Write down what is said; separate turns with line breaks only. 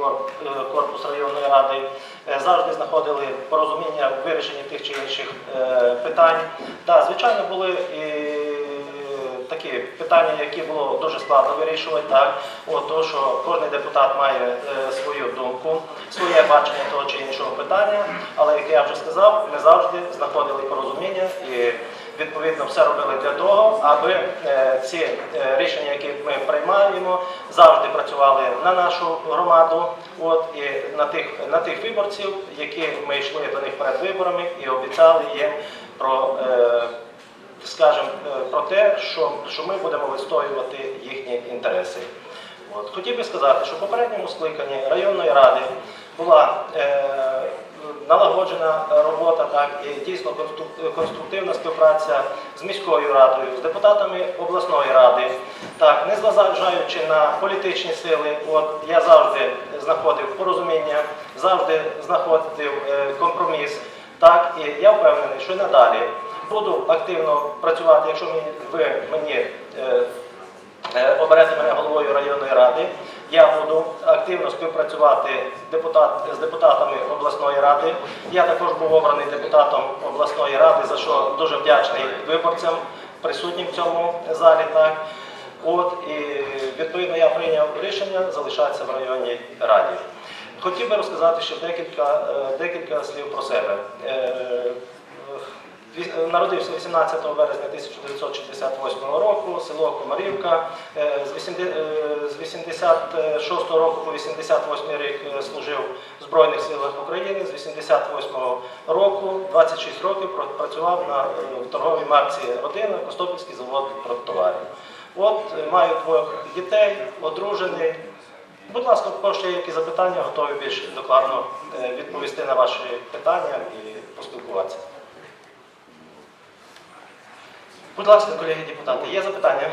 е, корпус районної ради, е, завжди знаходили порозуміння в вирішенні тих чи інших е, питань. Так, звичайно, були і такі питання, які було дуже складно вирішувати, так от то, що кожен депутат має свою думку, своє бачення того чи іншого питання, але як я вже сказав, ми завжди знаходили порозуміння і відповідно все робили для того, аби е, ці е, рішення, які ми приймаємо, завжди працювали на нашу громаду, от і на тих на тих виборців, які ми йшли до них перед виборами і обіцяли їм про. е, скажемо про те, що, що ми будемо відстоювати їхні інтереси. От. Хотів би сказати, що в попередньому скликанні районної ради була е, налагоджена робота так, і дійсно конструктивна співпраця з міською радою, з депутатами обласної ради. Так, не зважаючи на політичні сили, от я завжди знаходив порозуміння, завжди знаходив е, компроміс. Так, і я впевнений, що надалі буду активно працювати, якщо ви мені е, е, оберете мене головою районної ради. Я буду активно співпрацювати депутат, з депутатами обласної ради. Я також був обраний депутатом обласної ради, за що дуже вдячний виборцям, присутнім в цьому залі. Так. От, і відповідно я прийняв рішення залишатися в районній раді. Хотів би розказати ще декілька, е, декілька слів про себе. Народився 18 березня 1968 року, село Комарівка. Е, З 80 е, 86 року по 88 рік е, служив в Збройних силах України. З 88 року 26 років працював на торговій марці Родина, Костопільський завод продтоварів. От маю двох дітей, одружений. Будь ласка, ще є які запитання, готові більш докладно відповісти на ваші питання і поспілкуватися. Будь ласка, колеги депутати, є запитання?